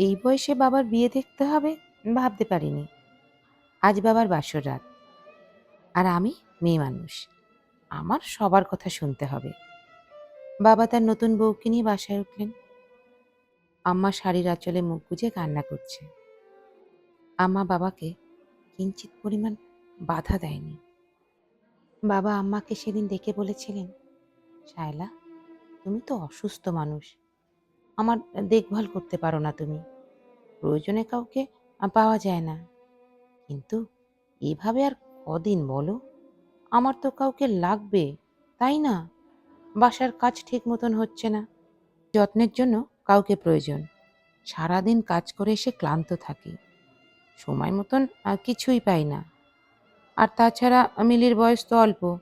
এই বয়সে বাবার বিয়ে দেখতে হবে? ভাবতে পারিনি। আজ বাবার বাসর রাত। আর আমি মেয়ে মানুষ। আমার সবার কথা শুনতে হবে। বাবা তার নতুন বউকে নিয়ে বাসায় উঠলেন। আম্মা শাড়ির আঁচলে মুখ গুজে কান্না করছে। আম্মা বাবাকে কিঞ্চিত পরিমাণ বাধা দেয়নি। বাবা আম্মাকে সেদিন ডেকে বলেছিলেন, শায়লা, তুমি তো অসুস্থ মানুষ। আমার দেখভাল করতে পারো না তুমি। প্রয়োজনে কাউকে পাওয়া যায় না। কিন্তু এভাবে আর কদিন বলো? আমার তো কাউকে লাগবে, তাই না? বাসার কাজ ঠিক মতন হচ্ছে না। যত্নের জন্য কাউকে প্রয়োজন। সারাদিন কাজ করে এসে ক্লান্ত থাকি। সময় মতন কিছুই পাই না। আর তাছাড়া মিলির বয়স তো অল্প।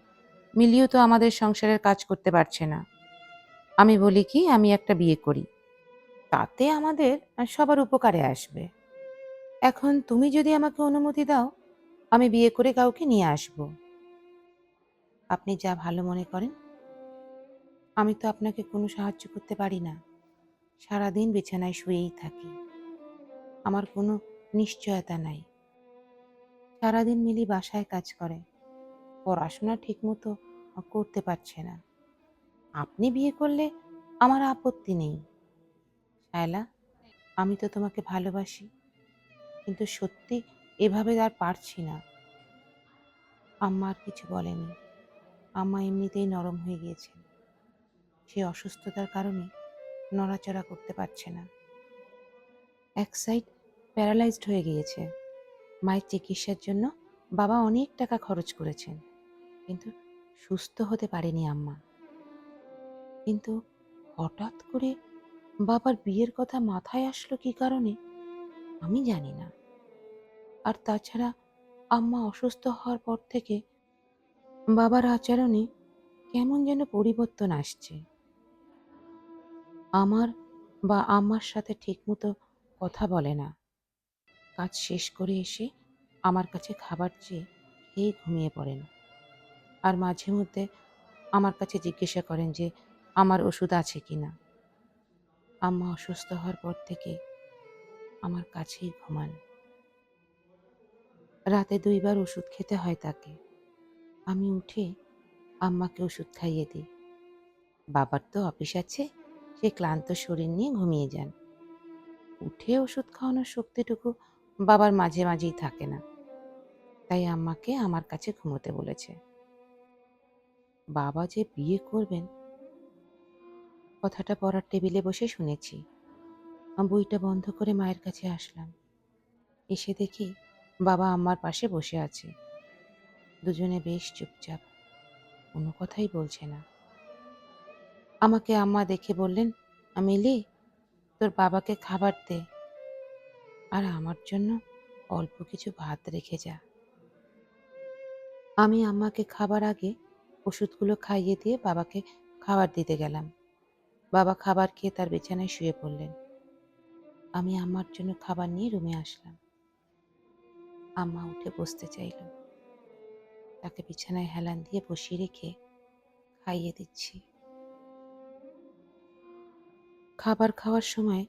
মিলিও তো আমাদের সংসারের কাজ করতে পারছে না। আমি বলি কি, আমি একটা বিয়ে করি। তাতে আমাদের সবার উপকারে আসবে। এখন তুমি যদি আমাকে অনুমতি দাও, আমি বিয়ে করে কাউকে নিয়ে আসব। আপনি যা ভালো মনে করেন। আমি তো আপনাকে কোনো সাহায্য করতে পারি না। সারাদিন বিছানায় শুয়েই থাকি। আমার কোনো নিশ্চয়তা নাই। সারাদিন মিলি বাসায় কাজ করে। পড়াশোনা ঠিকমতো করতে পারছে না। আপনি বিয়ে করলে আমার আপত্তি নেই। শায়লা আমি তো তোমাকে ভালোবাসি, কিন্তু সত্যি এভাবে আর পারছি না। আম্মা আর কিছু বলেনি। আম্মা এমনিতেই নরম হয়ে গিয়েছেন। সে অসুস্থতার কারণে নড়াচড়া করতে পারছে না। এক সাইড প্যারালাইজড হয়ে গিয়েছে। মায়ের চিকিৎসার জন্য বাবা অনেক টাকা খরচ করেছেন, কিন্তু সুস্থ হতে পারেনি আম্মা। কিন্তু হঠাৎ করে বাবার বিয়ের কথা মাথায় আসলো কি কারণে? আমি জানি না। আর তাছাড়া আম্মা অসুস্থ হওয়ার পর থেকে বাবার আচরণে কেমন যেন পরিবর্তন আসছে। আমার বা আম্মার সাথে ঠিকমতো কথা বলে না। কাজ শেষ করে এসে আমার কাছে খাবার চেয়ে খেয়ে ঘুমিয়ে পড়েন। আর মাঝে মধ্যে আমার কাছে জিজ্ঞাসা করেন যে, আমার ওষুধ আছে কি না আম্মা অসুস্থ হওয়ার পর থেকে আমার কাছেই ঘুমান। রাতে দুইবার ওষুধ খেতে হয় তাকে। আমি উঠে আম্মাকে ওষুধ খাইয়ে দিই। বাবার তো অফিস আছে, সে ক্লান্ত শরীর নিয়ে ঘুমিয়ে যান। উঠে ওষুধ খাওয়ানোর শক্তিটুকু বাবার মাঝে মাঝেই থাকে না। তাই আম্মাকে আমার কাছে ঘুমোতে বলেছে। বাবা যে বিয়ে করবেন কথাটা পড়ার টেবিলে বসে শুনেছি। বইটা বন্ধ করে মায়ের কাছে আসলাম। এসে দেখি বাবা আম্মার পাশে বসে আছে। দুজনে বেশ চুপচাপ, কোনো কথাই বলছে না। আমাকে আম্মা দেখে বললেন, আমিলি, তোর বাবাকে খাবার দে। আর আমার জন্য অল্প কিছু ভাত রেখে যা। আমি আম্মাকে খাবার আগে ওষুধগুলো খাইয়ে দিয়ে বাবাকে খাবার দিতে গেলাম। বাবা খাবার খেয়ে তার বিছানায় শুয়ে পড়লেন। আমি আম্মার জন্য খাবার নিয়ে রুমে আসলাম। আম্মা উঠে বসতে চাইল। তাকে বিছানায় হেলান দিয়ে বসিয়ে রেখে খাইয়ে দিচ্ছি। খাবার খাওয়ার সময়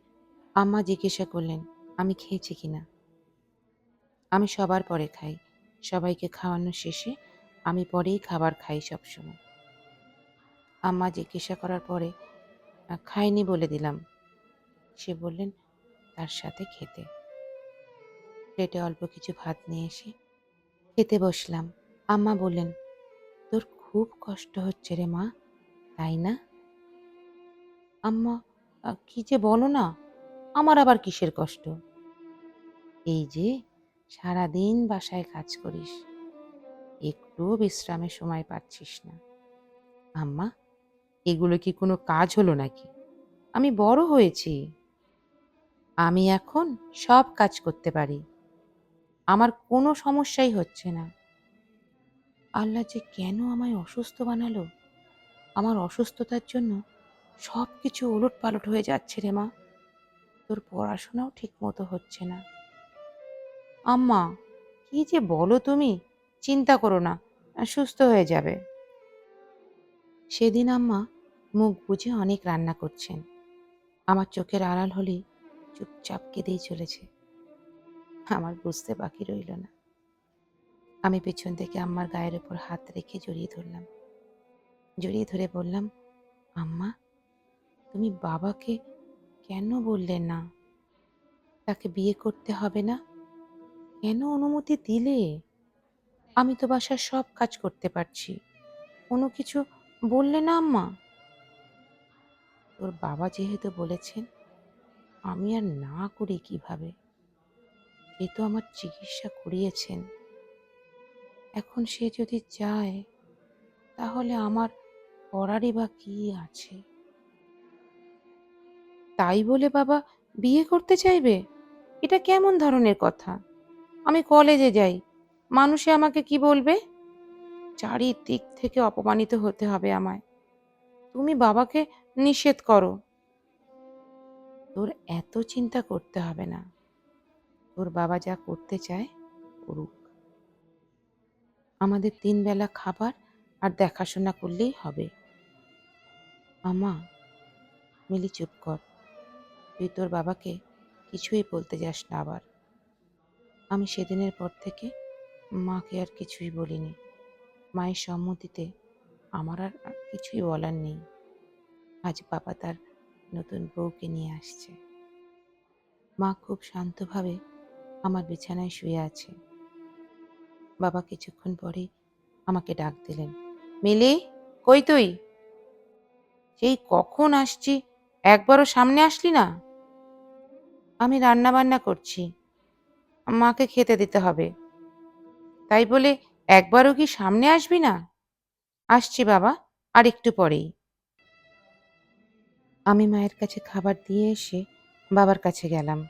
আম্মা জিজ্ঞাসা করলেন, আমি খেয়েছি কিনা আমি সবার পরে খাই। সবাইকে খাওয়ানোর শেষে আমি পরেই খাবার খাই সবসময়। আম্মা জিজ্ঞাসা করার পরে খাইনি বলে দিলাম। সে বললেন, তার সাথে খেতে। প্লেটে অল্প কিছু ভাত নিয়ে এসে খেতে বসলাম। আম্মা বললেন, তোর খুব কষ্ট হচ্ছে রে মা, তাই না? আম্মা কি যে বলো না, আমার আবার কিসের কষ্ট? এই যে, সারাদিন বাসায় কাজ করিস, একটুও বিশ্রামের সময় পাচ্ছিস না। আম্মা এগুলো কি কোনো কাজ হলো নাকি? আমি বড় হয়েছি। আমি এখন সব কাজ করতে পারি। আমার কোনো সমস্যাই হচ্ছে না। আল্লাহ যে কেন আমায় অসুস্থ বানালো? আমার অসুস্থতার জন্য সব কিছু ওলট পালট হয়ে যাচ্ছে রে মা। তোর পড়াশোনাও ঠিক মতো হচ্ছে না। আম্মা, কি যে বলো তুমি? চিন্তা করো না, সুস্থ হয়ে যাবে। সেদিন আম্মা মুখ বুঝে অনেক রান্না করছেন। আমার চোখের আড়াল হলেই চুপচাপ কেঁদেই চলেছে। আমার বুঝতে বাকি রইল না। আমি পেছন থেকে আম্মার গায়ের ওপর হাত রেখে জড়িয়ে ধরলাম। জড়িয়ে ধরে বললাম, আম্মা, তুমি বাবাকে কেন বললে না? তাকে বিয়ে করতে হবে না? কেন অনুমতি দিলে? আমি তো বাসার সব কাজ করতে পারছি। কোনো কিছু বললে না আম্মা। তোর বাবা যেহেতু বলেছেন, আমি আর না করি কীভাবে? এ তো আমার চিকিৎসা করিয়েছেন। এখন সে যদি যায় তাহলে আমার করারই বা কি আছে? তাই বলে বাবা বিয়ে করতে চাইবে? এটা কেমন ধরনের কথা? আমি কলেজে যাই, মানুষে আমাকে কি বলবে? চারিদিক থেকে অপমানিত হতে হবে আমায়। তুমি বাবাকে নিষেধ করো। তোর এত চিন্তা করতে হবে না। তোর বাবা যা করতে চায় করুক। আমাদের তিন বেলা খাবার আর দেখাশোনা করলেই হবে। আমা, মিলি চুপ কর। তুই তোর বাবাকে কিছুই বলতে যাস না আবার। আমি সেদিনের পর থেকে মাকে আর কিছুই বলিনি। মায়ের সম্মতিতে আমার আর কিছুই বলার নেই। আজ বাবা তার নতুন বউকে নিয়ে আসছে। মা খুব শান্তভাবে আমার বিছানায় শুয়ে আছে। বাবা কিছুক্ষণ পরে আমাকে ডাক দিলেন, মিলি, কই তুই? সেই কখন আসছি? একবারও সামনে আসলি না? আমি রান্না বান্না করছি। মাকে খেতে দিতে হবে। তাই বলে একবারও কি সামনে আসবি না? আসছি বাবা, আর একটু পরেই। আমি মায়ের কাছে খাবার দিয়ে এসে বাবার কাছে গেলাম।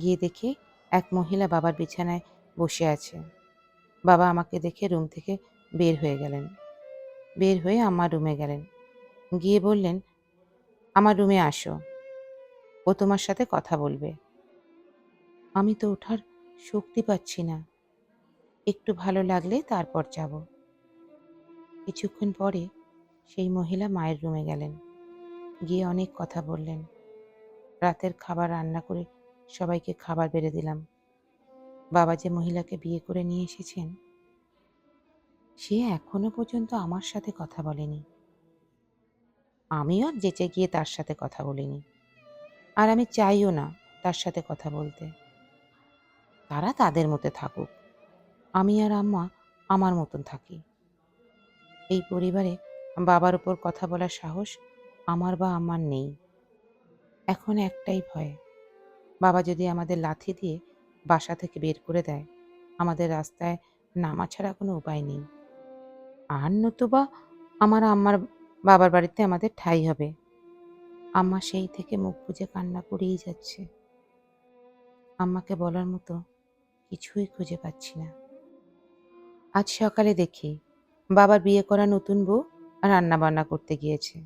গিয়ে দেখি এক মহিলা বাবার বিছানায় বসে আছে। বাবা আমাকে দেখে রুম থেকে বের হয়ে গেলেন। বের হয়ে আমার রুমে গেলেন। গিয়ে বললেন, আমার রুমে আসো। ও তোমার সাথে কথা বলবে। আমি তো ওঠার শক্তি পাচ্ছি না। একটু ভালো লাগলে তারপর যাব। কিছুক্ষণ পরে সেই মহিলা মায়ের রুমে গেলেন। গিয়ে অনেক কথা বললেন। রাতের খাবার রান্না করে সবাইকে খাবার বেড়ে দিলাম। বাবা যে মহিলাকে বিয়ে করে নিয়ে এসেছেন, সে এখনও পর্যন্ত আমার সাথে কথা বলেনি। আমিও যেচে গিয়ে তার সাথে কথা বলিনি। আর আমি চাইও না তার সাথে কথা বলতে। তারা তাদের মতো থাকুক। আমি আর আম্মা আমার মতন থাকি। এই পরিবারে বাবার উপর কথা বলার সাহস আমার বা আমার নেই। এখন একটাই ভয়, বাবা যদি আমাদের লাথি দিয়ে বাসা থেকে বের করে দেয়, আমাদের রাস্তায় নামা ছাড়া কোনো উপায় নেই। আর নতুবা আমার আম্মার বাবার বাড়িতে আমাদের ঠাঁই হবে। আম্মা সেই থেকে মুখ বুজে কান্না করেই যাচ্ছে। আম্মাকে বলার মতো কিছুই খুঁজে পাচ্ছি না। আজ সকালে দেখি বাবার বিয়ে করা নতুন বউ রান্না বান্না করতে গিয়েছে।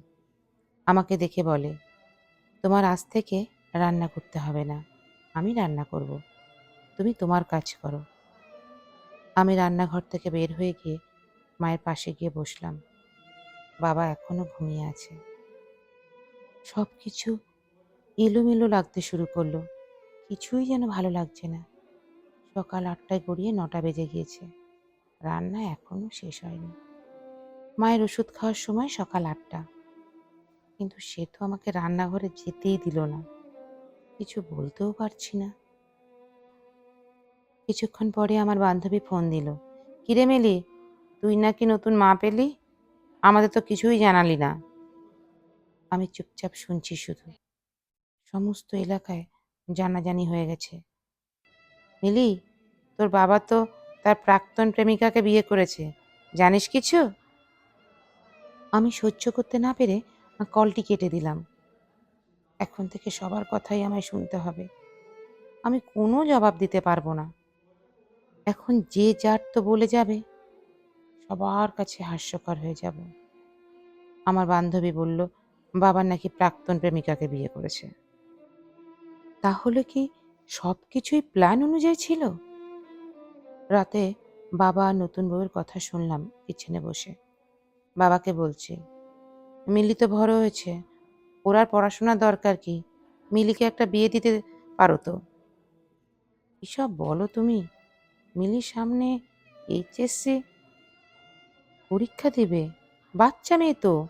আমাকে দেখে বলে, তোমার আজ থেকে রান্না করতে হবে না, আমি রান্না করব। তুমি তোমার কাজ করো। আমি রান্নাঘর থেকে বের হয়ে গিয়ে মায়ের পাশে গিয়ে বসলাম। বাবা এখনও ঘুমিয়ে আছে। সব কিছু এলোমেলো লাগতে শুরু করল। কিছুই যেন ভালো লাগছে না। সকাল আটটায় গড়িয়ে নটা বেজে গিয়েছে। রান্না এখনও শেষ হয়নি। মায়ের ওষুধ খাওয়ার সময় সকাল আটটা। কিন্তু সে তো আমাকে রান্নাঘরে যেতেই দিল না। কিছু বলতেও পারছি না। কিছুক্ষণ পরে আমার বান্ধবী ফোন দিল, কিরে মেলি, তুই নাকি নতুন মা পেলি? আমাদের তো কিছুই জানালি না। আমি চুপচাপ শুনছি শুধু। সমস্ত এলাকায় জানাজানি হয়ে গেছে। মিলি, তোর বাবা তো তার প্রাক্তন প্রেমিকাকে বিয়ে করেছে। জানিস কিছু? আমি সহ্য করতে না পেরে কলটি কেটে দিলাম। এখন থেকে সবার কথাই আমায় শুনতে হবে। আমি কোনো জবাব দিতে পারব না। এখন যে যার তো বলে যাবে, সবার কাছে হাস্যকর হয়ে যাব। আমার বান্ধবী বলল, বাবার নাকি প্রাক্তন প্রেমিকাকে বিয়ে করেছে। তাহলে কি সব কিছুই প্ল্যান অনুযায়ী ছিল? রাতে বাবা নতুন বউয়ের কথা শুনলাম কিচেনে বসে। বাবাকে বলছি মিলি তো বড় হয়েছে। ওর আর পড়াশোনার দরকার কি? মিলিকে একটা বিয়ে দিতে পারো তো? এসব বলো তুমি। মিলির সামনে এইচএসসি পরীক্ষা দেবে। বাচ্চা মেয়ে তো।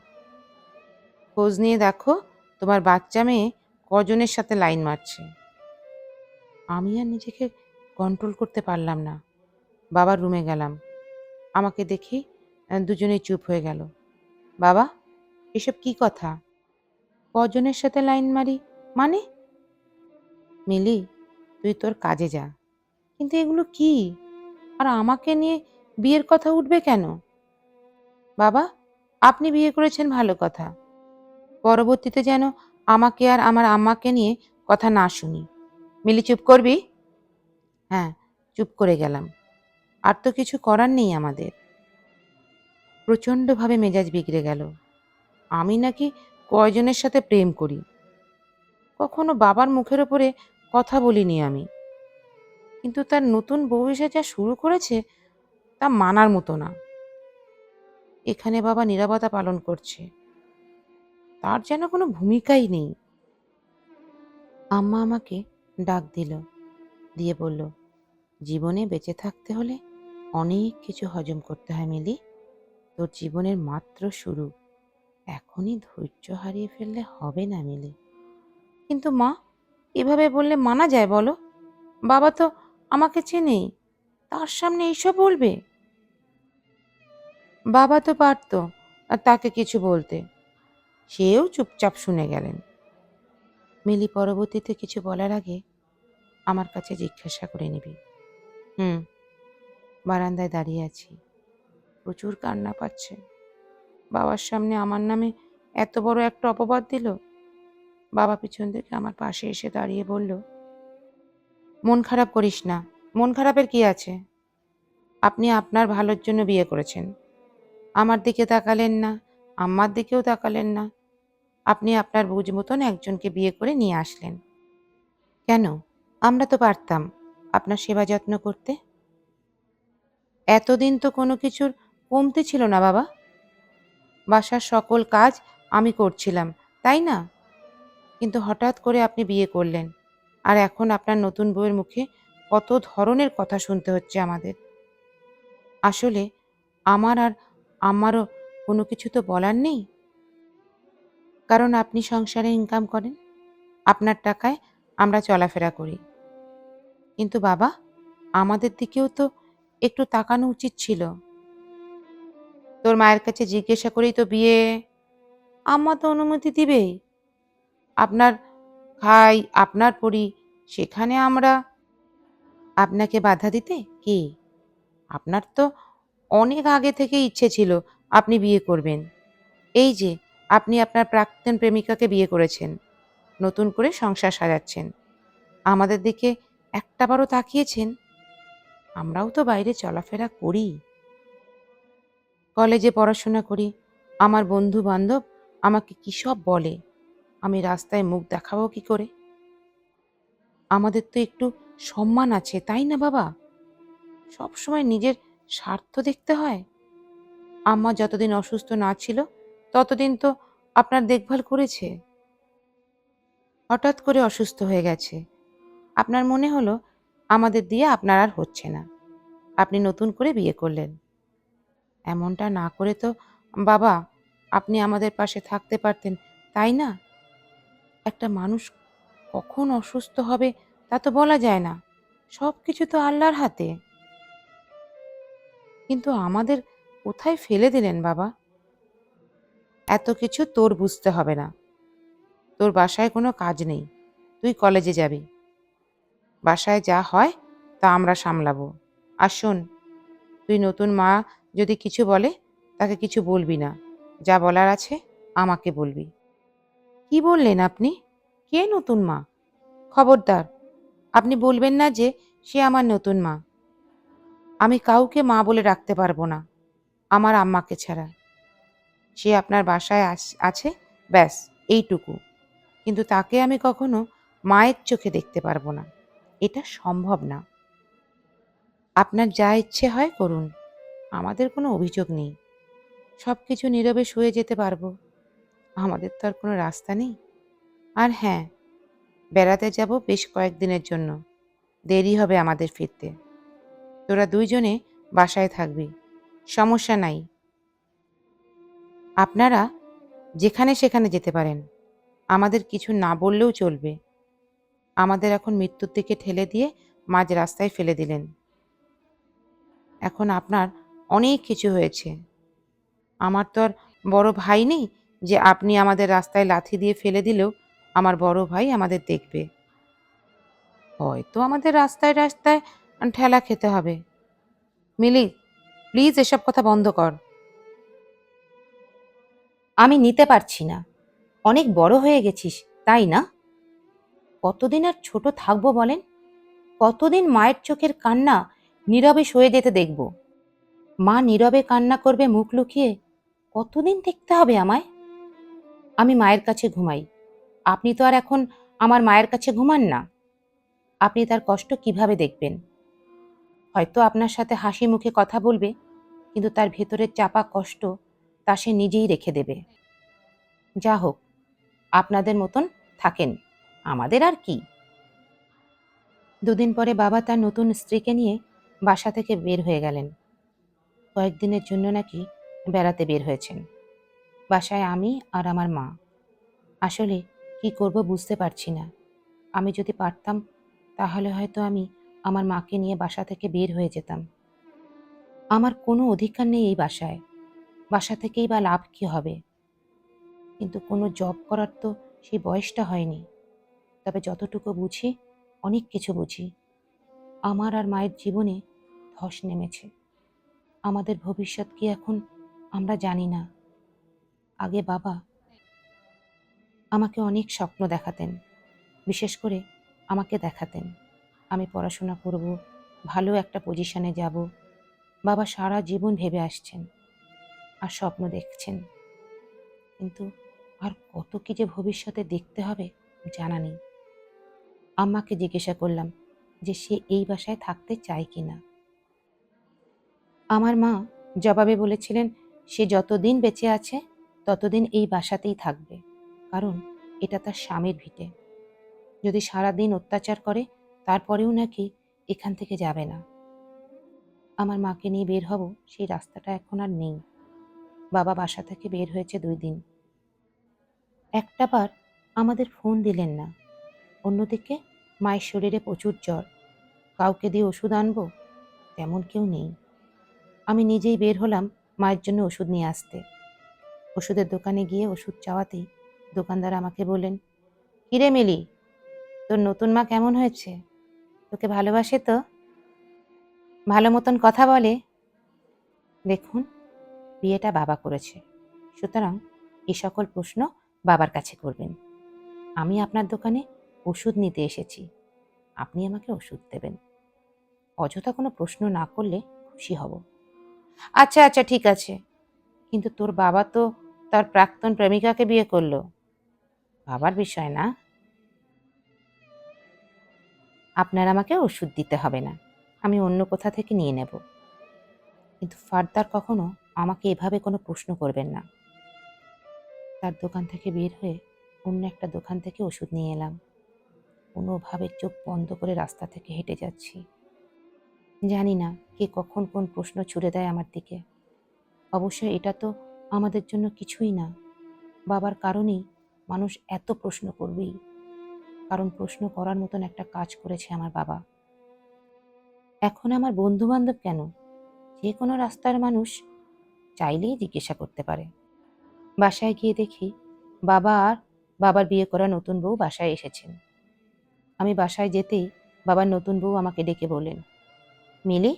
খোঁজ নিয়ে দেখো, তোমার বাচ্চা মেয়ে কজনের সাথে লাইন মারছে। আমি আর নিজেকে কন্ট্রোল করতে পারলাম না। বাবার রুমে গেলাম। আমাকে দেখি দুজনেই চুপ হয়ে গেল। বাবা, এসব কি কথা? কজনের সাথে লাইন মারি? মানে? মিলি, তুই তোর কাজে যা। কিন্তু এগুলো কি? আর আমাকে নিয়ে বিয়ের কথা উঠবে কেন? বাবা, আপনি বিয়ে করেছেন ভালো কথা। পরবর্তীতে যেন আমাকে আর আমার আম্মাকে নিয়ে কথা না শুনি। মিলি, চুপ করবি? হ্যাঁ চুপ করে গেলাম। আর তো কিছু করার নেই আমাদের। প্রচণ্ডভাবে মেজাজ বিগড়ে গেল। আমি নাকি কয়জনের সাথে প্রেম করি? কখনো বাবার মুখের ওপরে কথা বলিনি আমি। কিন্তু তার নতুন বউ এসে যা শুরু করেছে, তা মানার মতো না। এখানে বাবা নিরাপত্তা পালন করছে। তার যেন কোনো ভূমিকাই নেই। আম্মা আমাকে ডাক দিল, দিয়ে বলল, জীবনে বেঁচে থাকতে হলে অনেক কিছু হজম করতে হয় মিলি। তোর জীবনের মাত্র শুরু। এখনই ধৈর্য হারিয়ে ফেললে হবে না মিলি। কিন্তু মা, এভাবে বললে মানা যায় বলো? বাবা তো আমাকে চেনেই তার সামনে এইসব বলবে? বাবা তো পারতো আর তাকে কিছু বলতে। সেও চুপচাপ শুনে গেলেন। মিলি পরবর্তীতে কিছু বলার আগে আমার কাছে জিজ্ঞাসা করে নিবি। হুম। বারান্দায় দাঁড়িয়ে আছি। প্রচুর কান্না পাচ্ছে। বাবার সামনে আমার নামে এত বড় একটা অপবাদ দিল। বাবা পিছন থেকে আমার পাশে এসে দাঁড়িয়ে বলল, মন খারাপ করিস না। মন খারাপের কি আছে? আপনি আপনার ভালোর জন্য বিয়ে করেছেন। আমার দিকে তাকালেন না আমার দিকেও তাকালেন না। আপনি আপনার বুঝ মতন একজনকে বিয়ে করে নিয়ে আসলেন। কেন? আমরা তো পারতাম আপনার সেবা যত্ন করতে। এতদিন তো কোনো কিছুর কমতি ছিল না, বাবা। বাসার সকল কাজ আমি করছিলাম, তাই না? কিন্তু হঠাৎ করে আপনি বিয়ে করলেন, আর এখন আপনার নতুন বউয়ের মুখে কত ধরনের কথা শুনতে হচ্ছে আমাদের। আসলে আমার আর আমারও কোনো কিছু তো বলার নেই। কারণ আপনি সংসারে ইনকাম করেন, আপনার টাকায় আমরা চলাফেরা করি। কিন্তু বাবা, আমাদের দিকেও তো একটু তাকানো উচিত ছিল। তোর মায়ের কাছে জিজ্ঞাসা করেই তো বিয়ে। আম্মা তো অনুমতি দিবেই। আপনার খাই আপনার পড়ি সেখানে আমরা। আপনাকে বাধা দিতে? কি? আপনার তো অনেক আগে থেকে ইচ্ছে ছিল আপনি বিয়ে করবেন। এই যে, আপনি আপনার প্রাক্তন প্রেমিকাকে বিয়ে করেছেন। নতুন করে সংসার সাজাচ্ছেন। আমাদের দিকে একটাবারও তাকিয়েছেন? আমরাও তো বাইরে চলাফেরা করি। কলেজে পড়াশোনা করি। আমার বন্ধু বান্ধব আমাকে কী সব বলে? আমি রাস্তায় মুখ দেখাবো কি করে? আমাদের তো একটু সম্মান আছে, তাই না বাবা? সব সময় নিজের স্বার্থ দেখতে হয়। আম্মা যতদিন অসুস্থ না ছিল, ততদিন তো আপনার দেখভাল করেছে। হঠাৎ করে অসুস্থ হয়ে গেছে। আপনার মনে হলো আমাদের দিয়ে আপনার আর হচ্ছে না। আপনি নতুন করে বিয়ে করলেন। এমনটা না করে তো, বাবা, আপনি আমাদের পাশে থাকতে পারতেন, তাই না? একটা মানুষ কখন অসুস্থ হবে তা তো বলা যায় না। সব কিছু তো আল্লাহর হাতে। কিন্তু আমাদের কোথায় ফেলে দিলেন বাবা? এত কিছু তোর বুঝতে হবে না। তোর বাসায় কোনো কাজ নেই। তুই কলেজে যাবি। বাসায় যা হয় তা আমরা সামলাবো। আর শোন, তুই নতুন মা যদি কিছু বলে, তাকে কিছু বলবি না। যা বলার আছে আমাকে বলবি। কি বললেন আপনি? কে নতুন মা? খবরদার, আপনি বলবেন না যে সে আমার নতুন মা। আমি কাউকে মা বলে রাখতে পারব না, আমার আম্মাকে ছাড়া। সে আপনার বাসায় আছে, ব্যাস, এইটুকু। কিন্তু তাকে আমি কখনো মায়ের চোখে দেখতে পারব না। এটা সম্ভব না। আপনার যা ইচ্ছে হয় করুন। আমাদের কোনো অভিযোগ নেই। সব কিছু নীরবে শুয়ে যেতে পারব। আমাদের তো আর কোনো রাস্তা নেই। আর হ্যাঁ বেড়াতে যাব বেশ কয়েকদিনের জন্য। দেরি হবে আমাদের ফিরতে। তোরা দুইজনে বাসায় থাকবি। সমস্যা নাই। আপনারা যেখানে সেখানে যেতে পারেন। আমাদের কিছু না বললেও চলবে। আমাদের এখন মৃত্যুর দিকে ঠেলে দিয়ে মাঝ রাস্তায় ফেলে দিলেন। এখন আপনার অনেক কিছু হয়েছে। আমার তো আর বড় ভাই নেই যে আপনি আমাদের রাস্তায় লাথি দিয়ে ফেলে দিলেও আমার বড় ভাই আমাদের দেখবে। হয়তো আমাদের রাস্তায় রাস্তায় ঠেলা খেতে হবে। মিলি, প্লিজ এসব কথা বন্ধ কর। আমি নিতে পারছি না। অনেক বড় হয়ে গেছিস, তাই না? কতদিন আর ছোট থাকব বলেন? কতদিন মায়ের চোখের কান্না নীরবে সয়ে যেতে দেখব? মা নীরবে কান্না করবে মুখ লুকিয়ে, কতদিন দেখতে হবে আমায়? আমি মায়ের কাছে ঘুমাই। আপনি তো আর এখন আমার মায়ের কাছে ঘুমান না। আপনি তার কষ্ট কীভাবে দেখবেন? হয়তো আপনার সাথে হাসি মুখে কথা বলবে, কিন্তু তার ভেতরের চাপা কষ্ট তা সে নিজেই রেখে দেবে। যা হোক আপনাদের মতন থাকেন। আমাদের আর কি? দুদিন পরে বাবা তার নতুন স্ত্রীকে নিয়ে বাসা থেকে বের হয়ে গেলেন। কয়েকদিনের জন্য নাকি বেড়াতে বের হয়েছেন। বাসায় আমি আর আমার মা। আসলে কি করব বুঝতে পারছি না। আমি যদি পারতাম, তাহলে হয়তো আমি আমার মাকে নিয়ে বাসা থেকে বের হয়ে যেতাম। আমার কোনো অধিকার নেই এই বাসায়। বাসা থেকেই বা লাভ কী হবে? কিন্তু কোনো জব করার তো সেই বয়সটা হয়নি। তবে যতটুকু বুঝি, অনেক কিছু বুঝি। আমার আর মায়ের জীবনে ধস নেমেছে। আমাদের ভবিষ্যৎ কি এখন আমরা জানি না। আগে বাবা আমাকে অনেক স্বপ্ন দেখাতেন, বিশেষ করে আমাকে দেখাতেন। আমি পড়াশোনা করব, ভালো একটা পজিশনে যাব। বাবা সারা জীবন ভেবে আসছেন আর স্বপ্ন দেখছেন। কিন্তু আর কত কি যে ভবিষ্যতে দেখতে হবে জানা নেই। আম্মাকে জিজ্ঞাসা করলাম যে সে এই বাসায় থাকতে চায় কি না আমার মা জবাবে বলেছিলেন, সে যতদিন বেঁচে আছে, ততদিন এই বাসাতেই থাকবে। কারণ এটা তার স্বামীর ভিটে। যদি সারা দিন অত্যাচার করে, তারপরেও নাকি এখান থেকে যাবে না। আমার মাকে নিয়ে বের হব, সেই রাস্তাটা এখন আর নেই। বাবা বাসা থেকে বের হয়েছে দুই দিন। একটাবার আমাদের ফোন দিলেন না। অন্যদিকে মায়ের শরীরে প্রচুর জ্বর। কাউকে দিয়ে ওষুধ আনব? তেমন কেউ নেই। আমি নিজেই বের হলাম মায়ের জন্য ওষুধ নিয়ে আসতে। ওষুধের দোকানে গিয়ে ওষুধ চাওয়াতেই দোকানদার আমাকে বলেন কিরে মিলি, তোর নতুন মা কেমন হয়েছে? তোকে ভালোবাসে তো? ভালো মতন কথা বলে? দেখুন, বিয়েটা বাবা করেছে। সুতরাং এ সকল প্রশ্ন বাবার কাছে করবেন। আমি আপনার দোকানে ওষুধ নিতে এসেছি। আপনি আমাকে ওষুধ দেবেন। অযথা কোনো প্রশ্ন না করলে খুশি হব। আচ্ছা আচ্ছা ঠিক আছে। কিন্তু তোর বাবা তো তার প্রাক্তন প্রেমিকাকে বিয়ে করল। বাবার বিষয় না। আপনার আমাকে ওষুধ দিতে হবে না। আমি অন্য কোথা থেকে নিয়ে নেব। কিন্তু ফার্দার কখনো আমাকে এভাবে কোনো প্রশ্ন করবেন না। তার দোকান থেকে বের হয়ে অন্য একটা দোকান থেকে ওষুধ নিয়ে এলাম। কোনোভাবে চোখ বন্ধ করে রাস্তা থেকে হেঁটে যাচ্ছি। জানি না কে কখন কোন প্রশ্ন ছুড়ে দেয় আমার দিকে। অবশ্য এটা তো আমাদের জন্য কিছুই না। বাবার কারণেই মানুষ এত প্রশ্ন করবেই। কারণ প্রশ্ন করার মতন একটা কাজ করেছে আমার বাবা। এখন আমার বন্ধু বান্ধব কেন? যে কোনো রাস্তার মানুষ চাইলেই জিজ্ঞাসা করতে পারে। বাসায় গিয়ে দেখি বাবা আর বাবার বিয়ে করা নতুন বউ বাসায় এসেছেন। আমি বাসায় যেতেই বাবার নতুন বউ আমাকে ডেকে বললেন, মিলি,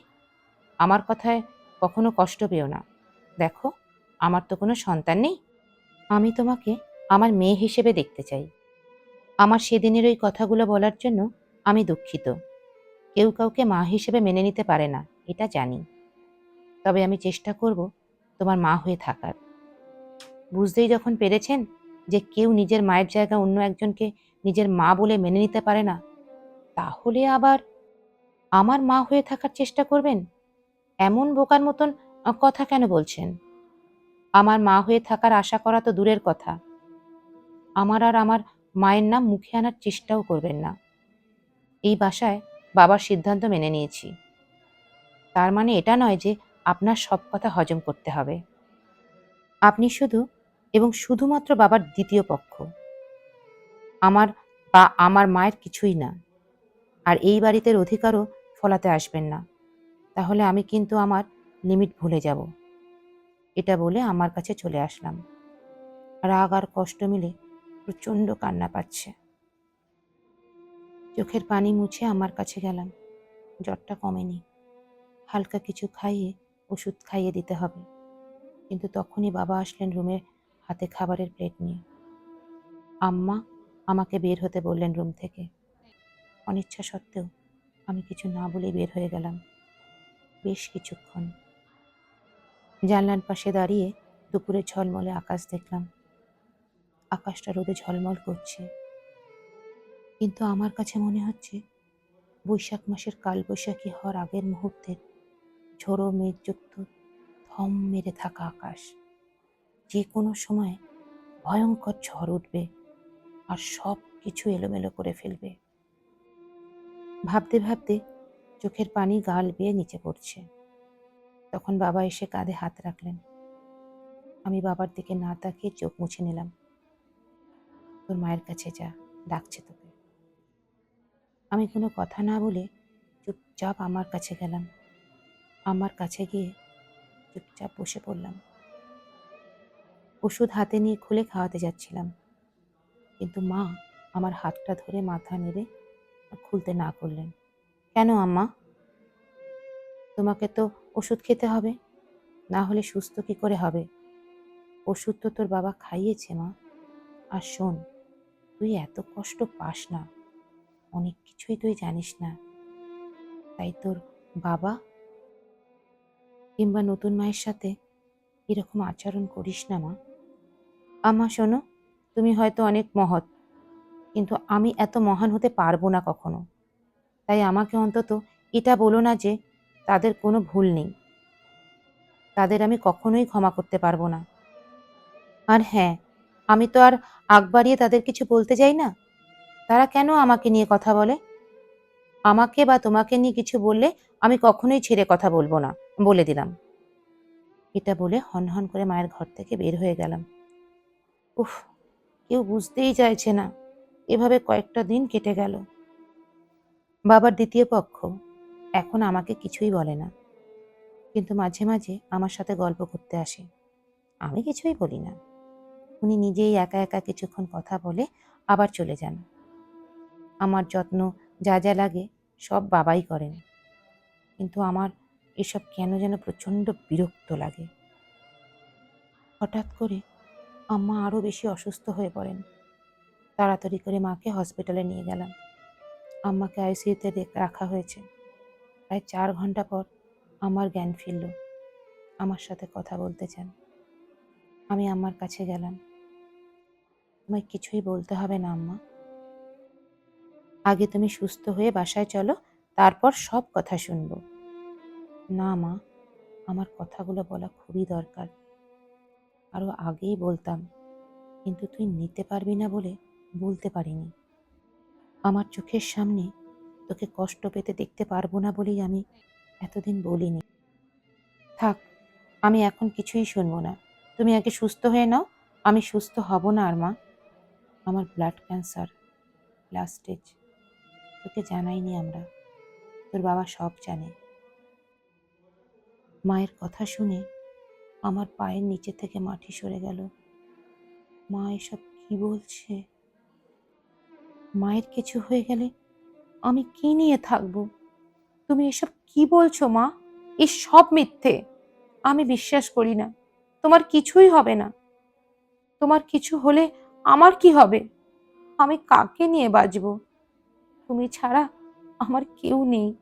আমার কথায় কখনো কষ্ট পেও না। দেখো, আমার তো কোনো সন্তান নেই। আমি তোমাকে আমার মেয়ে হিসেবে দেখতে চাই। আমার সেদিনের ওই কথাগুলো বলার জন্য আমি দুঃখিত। কেউ কাউকে মা হিসেবে মেনে নিতে পারে না, এটা জানি। তবে আমি চেষ্টা করব তোমার মা হয়ে থাকার। বুঝতেই যখন পেরেছেন যে কেউ নিজের মায়ের জায়গা অন্য একজনকে নিজের মা বলে মেনে নিতে পারে না, তাহলে আবার আমার মা হয়ে থাকার চেষ্টা করবেন? এমন বোকার মতন কথা কেন বলছেন? আমার মা হয়ে থাকার আশা করা তো দূরের কথা। আমার আর আমার মায়ের নাম মুখে আনার চেষ্টাও করবেন না। এই বাসায় বাবার সিদ্ধান্ত মেনে নিয়েছি। তার মানে এটা নয় যে আপনার সব কথা হজম করতে হবে। আপনি শুধু এবং শুধুমাত্র বাবার দ্বিতীয় পক্ষ। আমার বা আমার মায়ের কিছুই না। আর এই বাড়িতে অধিকারও ফলাতে আসবেন না। তাহলে আমি কিন্তু আমার লিমিট ভুলে যাব। এটা বলে আমার কাছে চলে আসলাম। রাগ আর কষ্ট মিলে প্রচণ্ড কান্না পাচ্ছে। চোখের পানি মুছে আমার কাছে গেলাম। জ্বরটা কমেনি। হালকা কিছু খাইয়ে ওষুধ খাইয়ে দিতে হবে। কিন্তু তখনই বাবা আসলেন রুমে হাতে খাবারের প্লেট নিয়ে। আম্মা আমাকে বের হতে বললেন রুম থেকে। অনিচ্ছা সত্ত্বেও আমি কিছু না বলেই বের হয়ে গেলাম। বেশ কিছুক্ষণ। জানলার পাশে দাঁড়িয়ে দুপুরে ঝলমলে আকাশ দেখলাম। আকাশটা রোদে ঝলমল করছে। কিন্তু আমার কাছে মনে হচ্ছে বৈশাখ মাসের কালবৈশাখী হওয়ার আগের মুহূর্তের ঝোড়ো মেঘযুক্ত থম মেরে থাকা আকাশ। যে কোনো সময় ভয়ঙ্কর ঝড় উঠবে। আর সব কিছু এলোমেলো করে ফেলবে। ভাবতে ভাবতে চোখের পানি গাল বেয়ে নিচে পড়ছে। তখন বাবা এসে কাঁধে হাত রাখলেন। আমি বাবার দিকে না তাকিয়ে চোখ মুছে নিলাম। তোর মায়ের কাছে যা, ডাকছে তোকে। আমি কোনো কথা না বলে চুপচাপ আমার কাছে গেলাম। আমার কাছে গিয়ে চুপচাপ বসে পড়লাম। ওষুধ হাতে নিয়ে খুলে খাওয়াতে যাচ্ছিলাম। কিন্তু মা আমার হাতটা ধরে মাথা নেড়ে খুলতে না করলেন। কেন আম্মা? তোমাকে তো ওষুধ খেতে হবে, না হলে সুস্থ কি করে হবে? ওষুধ তো তোর বাবা খাইয়েছে মা। আর শোন, তুই এত কষ্ট পাস না, অনেক কিছুই তুই জানিস না। তাই তোর বাবা কিংবা নতুন মায়ের সাথে এরকম আচরণ করিস না মা। আমা শোনো তুমি হয়তো অনেক মহৎ, কিন্তু আমি এত মহান হতে পারব না কখনো। তাই আমাকে অন্তত এটা বলো না যে তাদের কোনো ভুল নেই। তাদের আমি কখনোই ক্ষমা করতে পারব না। আর হ্যাঁ আমি তো আর আগ বাড়িয়ে তাদের কিছু বলতে যাই না? তারা কেন আমাকে নিয়ে কথা বলে? আমাকে বা তোমাকে নিয়ে কিছু বললে আমি কখনোই ছেড়ে কথা বলব না, বলে দিলাম। এটা বলে হন হন করে মায়ের ঘর থেকে বের হয়ে গেলাম। উফ কেউ বুঝতেই চাইছে না। এভাবে কয়েকটা দিন কেটে গেল। বাবার দ্বিতীয় পক্ষ এখন আমাকে কিছুই বলে না। কিন্তু মাঝে মাঝে আমার সাথে গল্প করতে আসে। আমি কিছুই বলি না। উনি নিজেই একা একা কিছুক্ষণ কথা বলে আবার চলে যান। আমার যত্ন যা যা লাগে সব বাবাই করেন। কিন্তু আমার এসব কেন যেন প্রচণ্ড বিরক্ত লাগে। হঠাৎ করে আম্মা আরও বেশি অসুস্থ হয়ে পড়েন। তাড়াতাড়ি করে মাকে হসপিটালে নিয়ে গেলাম। আম্মাকে আইসিইউতে রাখা হয়েছে। প্রায় চার ঘণ্টা পর আমার জ্ঞান ফিরল। আমার সাথে কথা বলতে চান। আমি আম্মার কাছে গেলাম। তোমায় কিছুই বলতে হবে না, আম্মা। আগে তুমি সুস্থ হয়ে বাসায় চলো, তারপর সব কথা শুনব। না, মা, আমার কথাগুলো বলা খুবই দরকার। আরও আগেই বলতাম, কিন্তু তুই নিতে পারবি না বলে বলতে পারিনি। আমার চোখের সামনে তোকে কষ্ট পেতে দেখতে পারব না বলেই আমি এতদিন বলিনি। থাক, আমি এখন কিছুই শুনব না। তুমি আগে সুস্থ হয়ে নাও, আমি সুস্থ হব না আর মা। আমার ব্লাড ক্যান্সার লাস্ট স্টেজ তোকে জানাইনি আমরা। তোর বাবা সব জানে। মায়ের কথা শুনে আমার পায়ের নিচে থেকে মাটি সরে গেল। মা এসব কি বলছে? মায়ের কিছু হয়ে গেলে আমি কি নিয়ে থাকব? তুমি এসব কি বলছো মা? এই সব মিথ্যে। আমি বিশ্বাস করি না। তোমার কিছুই হবে না। তোমার কিছু হলে আমার কি হবে? আমি কাকে নিয়ে বাঁচব? তুমি ছাড়া আমার কেউ নেই।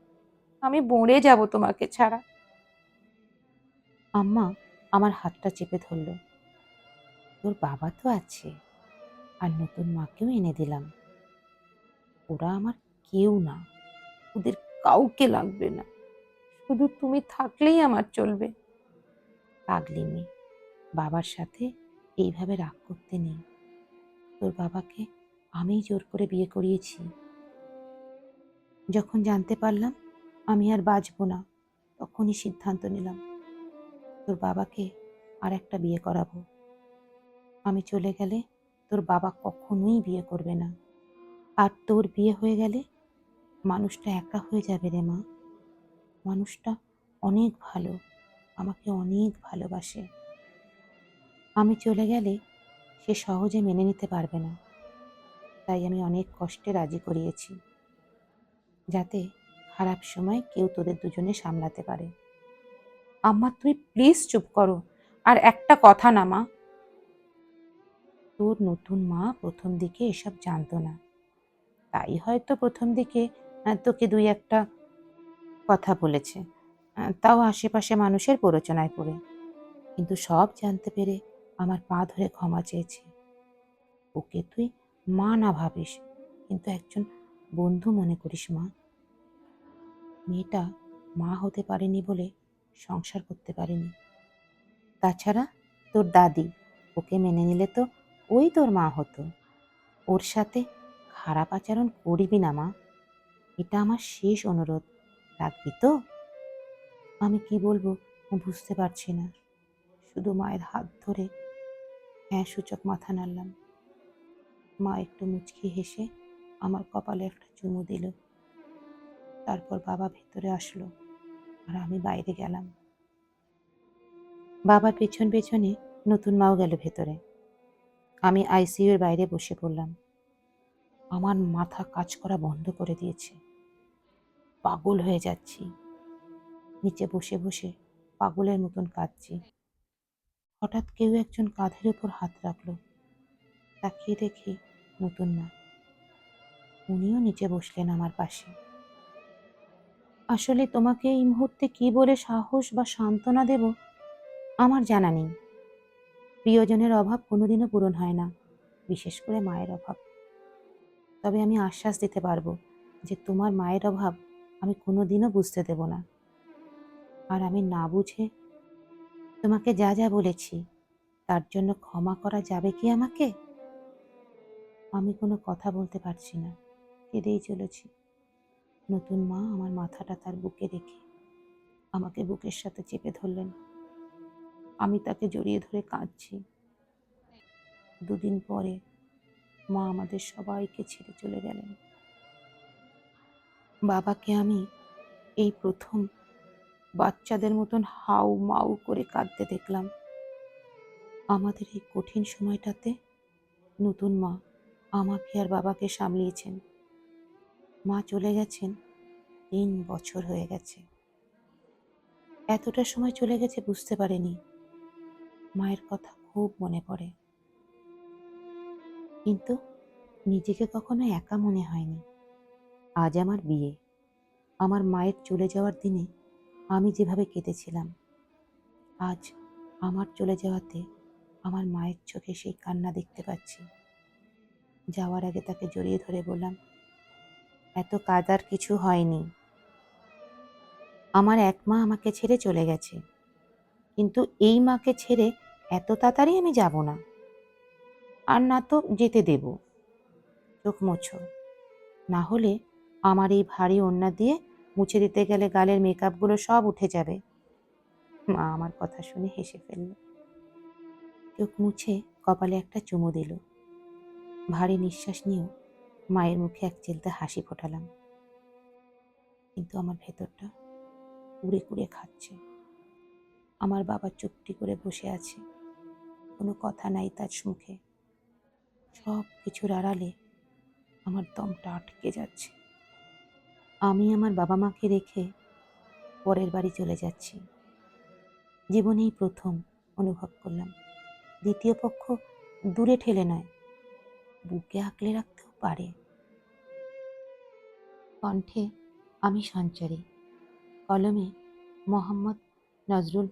আমি বঁড়ে যাব তোমাকে ছাড়া। আম্মা আমার হাতটা চেপে ধরল। তোর বাবা তো আছে, আর নতুন মাকেও এনে দিলাম। ওরা আমার কেউ না, ওদের কাউকে লাগবে না। শুধু তুমি থাকলেই আমার চলবে। পাগলি মেয়ে, বাবার সাথে এইভাবে রাগ করতে নেই। তোর বাবাকে আমিই জোর করে বিয়ে করিয়েছি। যখন জানতে পারলাম আমি আর বাঁচবো না, তখনই সিদ্ধান্ত নিলাম। তোর বাবাকে আর একটা বিয়ে করাবো। আমি চলে গেলে তোর বাবা কখনোই বিয়ে করবে না। আর তোর বিয়ে হয়ে গেলে মানুষটা একা হয়ে যাবে রে মা। মানুষটা অনেক ভালো, আমাকে অনেক ভালোবাসে। আমি চলে গেলে সে সহজে মেনে নিতে পারবে না। তাই আমি অনেক কষ্টে রাজি করিয়েছি। যাতে খারাপ সময় কেউ তোদের দুজনে সামলাতে পারে। আম্মা তুই প্লিজ চুপ করো। আর একটা কথা না, মা। তোর নতুন মা প্রথম দিকে এসব জানতো না। তাই হয়তো প্রথম দিকে তোকে দুই একটা কথা বলেছে। তাও আশেপাশে মানুষের প্ররোচনায় পড়ে। কিন্তু সব জানতে পেরে আমার পা ধরে ক্ষমা চেয়েছে। ওকে তুই মা না ভাবিস, কিন্তু একজন বন্ধু মনে করিস, মা। মেয়েটা মা হতে পারেনি বলে সংসার করতে পারিনি। তাছাড়া তোর দাদি ওকে মেনে নিলে তো ওই তোর মা হতো। ওর সাথে খারাপ আচরণ করবি না মা। এটা আমার শেষ অনুরোধ। রাখবি তো? আমি কি বলব? বুঝতে পারছি না। শুধু মায়ের হাত ধরে হ্যাঁ সূচক মাথা নাড়লাম। মা একটু মুচকি হেসে আমার কপালে একটা চুমু দিল। তারপর বাবা ভেতরে আসলো। আর আমি বাইরে গেলাম। বাবার পেছন পেছনে নতুন মাও গেল ভেতরে। আমি আইসিইউর বাইরে বসে পড়লাম। আমার মাথা কাজ করা বন্ধ করে দিয়েছে। পাগল হয়ে যাচ্ছি। নিচে বসে বসে পাগলের মতন কাঁদছি। হঠাৎ কেউ একজন কাঁধের উপর হাত রাখল। তাকিয়ে দেখি নতুন মা। উনিও নিচে বসলেন আমার পাশে। আসলে তোমাকে এই মুহূর্তে কি বলে সাহস বা সান্ত্বনা দেব? আমার জানা নেই। প্রিয়জনের অভাব কোনোদিনও পূরণ হয় না, বিশেষ করে মায়ের অভাব। তবে আমি আশ্বাস দিতে পারব যে তোমার মায়ের অভাব আমি কোনোদিনও বুঝতে দেব না। আর আমি না বুঝে তোমাকে যা যা বলেছি, তার জন্য ক্ষমা করা যাবে কি আমাকে? আমি কোনো কথা বলতে পারছি না, কেঁদেই চলেছি। নতুন মা আমার মাথাটা তার বুকে রেখে আমাকে বুকের সাথে চেপে ধরলেন। আমি তাকে জড়িয়ে ধরে কাঁদছি। দুদিন পরে মা আমাদের সবাইকে ছেড়ে চলে গেলেন। বাবাকে আমি এই প্রথম বাচ্চাদের মতন হাউ মাউ করে কাঁদতে দেখলাম। আমাদের এই কঠিন সময়টাতে নতুন মা আমাকে আর বাবাকে সামলিয়েছেন। মা চলে গেছেন। তিন বছর হয়ে গেছে। এতটা সময় চলে গেছে বুঝতে পারেনি। মায়ের কথা খুব মনে পড়ে। কিন্তু নিজেকে কখনো একা মনে হয়নি। আজ আমার বিয়ে। আমার মায়ের চলে যাওয়ার দিনে আমি যেভাবে কেঁদেছিলাম, আজ আমার চলে যাওয়াতে আমার মায়ের চোখে সেই কান্না দেখতে পাচ্ছি। যাওয়ার আগে তাকে জড়িয়ে ধরে বললাম এত কাদার কিছু হয়নি। আমার এক মা আমাকে ছেড়ে চলে গেছে। কিন্তু এই মাকে ছেড়ে এত তাড়াতাড়ি আমি যাব না। আর না তো যেতে দেব। চোখ মোছো। না হলে আমার এই ভারী ওড়না দিয়ে মুছে দিতে গেলে গালের মেকআপগুলো সব উঠে যাবে। মা আমার কথা শুনে হেসে ফেলল। চোখ মুছে কপালে একটা চুমু দিল। ভারী নিঃশ্বাস নিয়েও মায়ের মুখে এক চেলতে হাসি ফোটালাম। কিন্তু আমার ভেতরটা কুড়ে কুড়ে খাচ্ছে। আমার বাবা চুপটি করে বসে আছে। কোনো কথা নাই তার মুখে। সব কিছুর আড়ালে আমার দমটা আটকে যাচ্ছে। আমি আমার বাবা মাকে রেখে পরের বাড়ি চলে যাচ্ছি। জীবনেই প্রথম অনুভব করলাম। দ্বিতীয় পক্ষ দূরে ঠেলে নয়, বুকে আঁকলে রাখতেও পারে। কণ্ঠে আমি সঞ্চারী। কলমে মোহাম্মদ নজরুল